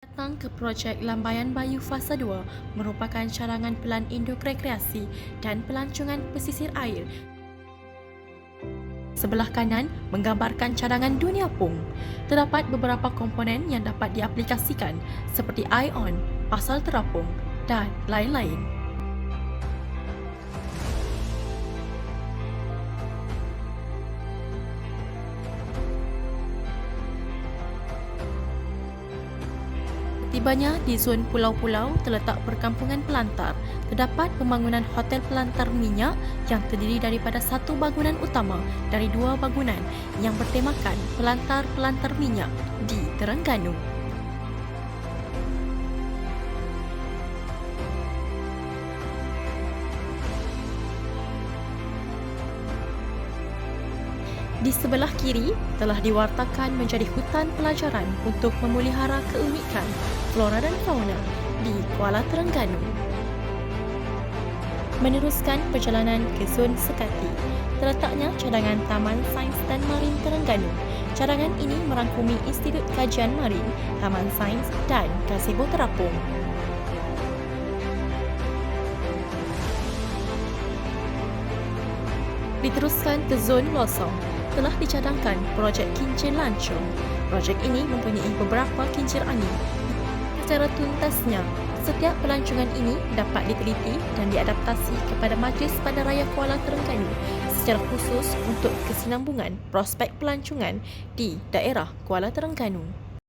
Datang ke projek Lambayan Bayu Fasa 2 merupakan cadangan pelan induk rekreasi dan pelancongan pesisir air. Sebelah kanan menggambarkan cadangan dunia pung. Terdapat beberapa komponen yang dapat diaplikasikan seperti ion, pasal terapung dan lain-lain. Tibanya di zon pulau-pulau terletak perkampungan pelantar. Terdapat pembangunan hotel pelantar minyak yang terdiri daripada satu bangunan utama dari dua bangunan yang bertemakan pelantar-pelantar minyak di Terengganu. Di sebelah kiri telah diwartakan menjadi hutan pelajaran untuk memelihara keunikan flora dan fauna di Kuala Terengganu. Meneruskan perjalanan ke zon Sekati, terletaknya cadangan Taman Sains dan Marin Terengganu. Cadangan ini merangkumi Institut Kajian Marin, Taman Sains dan Gazebo Terapung. Diteruskan ke zon Losong, telah dicadangkan projek kincir lancung. Projek ini mempunyai beberapa kincir angin. Secara tuntasnya, setiap pelancongan ini dapat diteliti dan diadaptasi kepada Majlis Bandaraya Kuala Terengganu secara khusus untuk kesinambungan prospek pelancongan di daerah Kuala Terengganu.